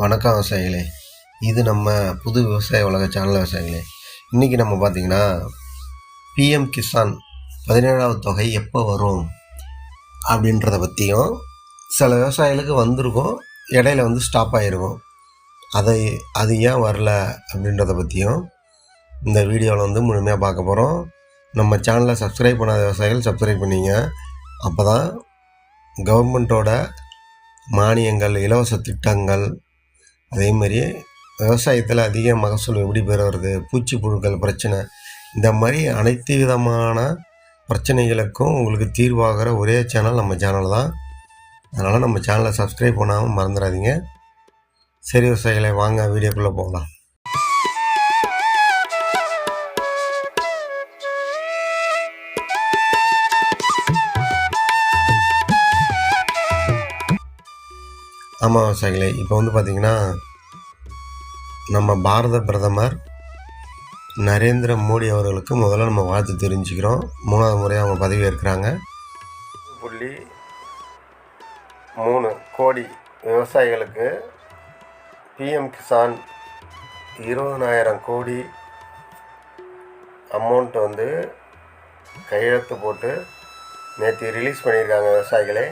வணக்கம் விவசாயிகளே. இது நம்ம புது விவசாய உலக சேனல் விவசாயிகளே. இன்றைக்கி நம்ம பார்த்திங்கன்னா பிஎம் கிசான் பதினேழாவது தொகை எப்போ வரும் அப்படின்றத பற்றியும் சில விவசாயிகளுக்கு வந்திருக்கும் இடையில வந்து ஸ்டாப் ஆகிருக்கும் அதை அது ஏன் வரல அப்படின்றத பற்றியும் இந்த வீடியோவில் வந்து முழுமையாக பார்க்க போகிறோம் நம்ம சேனலை சப்ஸ்கிரைப் பண்ணாத விவசாயிகள் சப்ஸ்கிரைப் பண்ணிங்க. அப்போ தான் கவர்மெண்ட்டோட மானியங்கள் இலவச திட்டங்கள் அதே மாதிரியே விவசாயத்தில் அதிக மகசூல் எப்படி பெற வருது? பூச்சி புழுக்கள் பிரச்சனை. இந்த மாதிரி அனைத்து விதமான பிரச்சனைகளுக்கும் உங்களுக்கு தீர்வாகிற ஒரே சேனல் நம்ம சேனல் தான். அதனால் நம்ம சேனலை சப்ஸ்கிரைப் பண்ணாமல் மறந்துடாதீங்க. சரி விவசாயிகளை வாங்க வீடியோக்குள்ளே போகலாம். ஆமாம் விவசாயிகளே இப்போ வந்து பார்த்திங்கன்னா நம்ம பாரத பிரதமர் நரேந்திர மோடி அவர்களுக்கு முதல்ல நம்ம வாழ்த்து தெரிஞ்சுக்கிறோம். மூணாவது முறையாக அவங்க பதவி ஏற்கிறாங்க புள்ளி மூணு கோடி விவசாயிகளுக்கு பிஎம் கிசான் இருபதனாயிரம் கோடி அமௌண்ட் வந்து கையெழுத்து போட்டு நேற்று ரிலீஸ் பண்ணியிருக்காங்க விவசாயிகளே.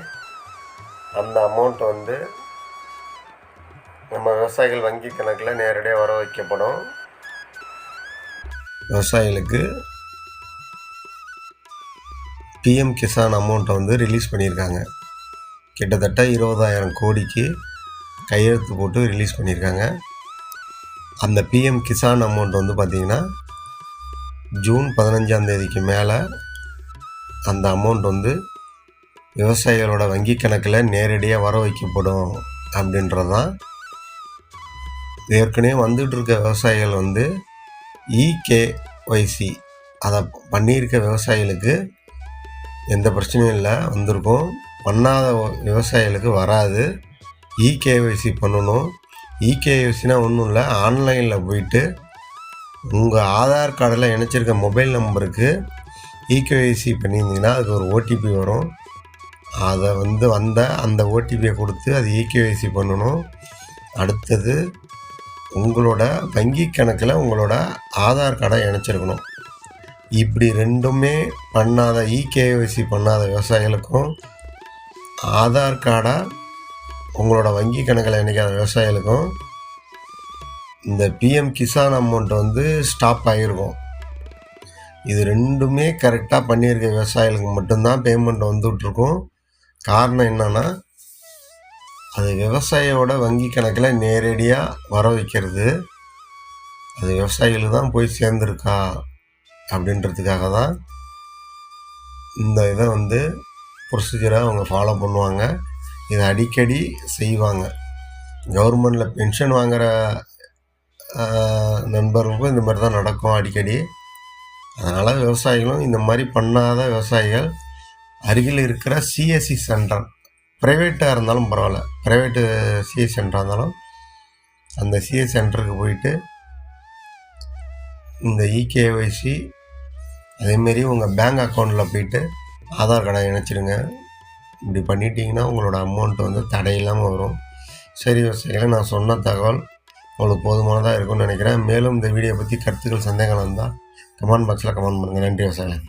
அந்த அமௌண்ட் வந்து நம்ம விவசாயிகள் வங்கி கணக்கில் நேரடியாக வர வைக்கப்படும். விவசாயிகளுக்கு பிஎம் கிசான் அமௌண்ட்டை வந்து ரிலீஸ் பண்ணியிருக்காங்க. கிட்டத்தட்ட இருபதாயிரம் கோடிக்கு கையெழுத்து போட்டு ரிலீஸ் பண்ணியிருக்காங்க. அந்த பிஎம் கிசான் அமௌண்ட் வந்து பார்த்திங்கன்னா ஜூன் பதினஞ்சாம் தேதிக்கு மேலே அந்த அமௌண்ட் வந்து விவசாயிகளோட வங்கி கணக்கில் நேரடியாக வர வைக்கப்படும் அப்படின்றது தான் ஏற்கனவே வந்துட்டு இருக்க விவசாயிகள் வந்து இகேஒய்சி அதை பண்ணியிருக்க விவசாயிகளுக்கு எந்த பிரச்சனையும் இல்லை வந்திருக்கும். பண்ணாத விவசாயிகளுக்கு வராது. இகேஒய்சி பண்ணணும். இகேஒய்சினா ஒன்றும் இல்லை ஆன்லைனில் போயிட்டு உங்கள் ஆதார் கார்டில் இணைச்சிருக்க மொபைல் நம்பருக்கு இகேஒய்சி பண்ணியிருந்தீங்கன்னா அதுக்கு ஒரு ஓடிபி வரும். அதை வந்து வந்த அந்த ஓடிபியை கொடுத்து அது இகேஒய்சி பண்ணணும். அடுத்தது உங்களோட வங்கி கணக்கில் உங்களோட ஆதார் கார்டை இணைச்சிருக்கணும். இப்படி ரெண்டுமே பண்ணாத இகேஒய்சி பண்ணாத விவசாயிகளுக்கும் ஆதார் கார்டை உங்களோட வங்கி கணக்கில் இணைக்காத விவசாயிகளுக்கும் இந்த பிஎம் கிசான் அமௌண்ட் வந்து ஸ்டாப் ஆகிருக்கும் இது ரெண்டுமே கரெக்டாக பண்ணியிருக்க விவசாயிகளுக்கு மட்டும்தான் பேமெண்ட் வந்துகிட்ருக்கும் காரணம் என்னென்னா அது விவசாயியோட வங்கி கணக்கில் நேரடியாக வர வைக்கிறது. அது விவசாயிகளுக்கு தான் போய் சேர்ந்துருக்கா அப்படின்றதுக்காக தான் இந்த இதை வந்து ப்ரொசீஜராக அவங்க ஃபாலோ பண்ணுவாங்க. இதை அடிக்கடி செய்வாங்க. கவர்மெண்டில் பென்ஷன் வாங்குகிற நண்பர்களுக்கும் இந்த மாதிரி தான் நடக்கும் அடிக்கடி. அதனால் விவசாயிகளும் இந்த மாதிரி பண்ணாத விவசாயிகள் அருகில் இருக்கிற சிஎஸ்சி சென்டர் ப்ரைவேட்டாக இருந்தாலும் பரவாயில்ல. ப்ரைவேட்டு சிஎஸ் சென்டராக இருந்தாலும் அந்த சிஎஸ் சென்டருக்கு போயிட்டு இந்த இகேஒய்சி அதேமாரி உங்கள் பேங்க் அக்கௌண்ட்டில் போயிட்டு ஆதார் கார்டை இணைச்சிடுங்க. இப்படி பண்ணிட்டீங்கன்னா உங்களோட அமௌண்ட் வந்து தடையில்லாமல் வரும். சரி விவசாயிகளை நான் சொன்ன தகவல் உங்களுக்கு போதுமானதாக இருக்கும்னு நினைக்கிறேன். மேலும் இந்த வீடியோ பற்றி கருத்துக்கள் சந்தேகம் இருந்தால் கமெண்ட் பாக்ஸில் கமெண்ட் பண்ணுங்கள் நன்றி விவசாயம்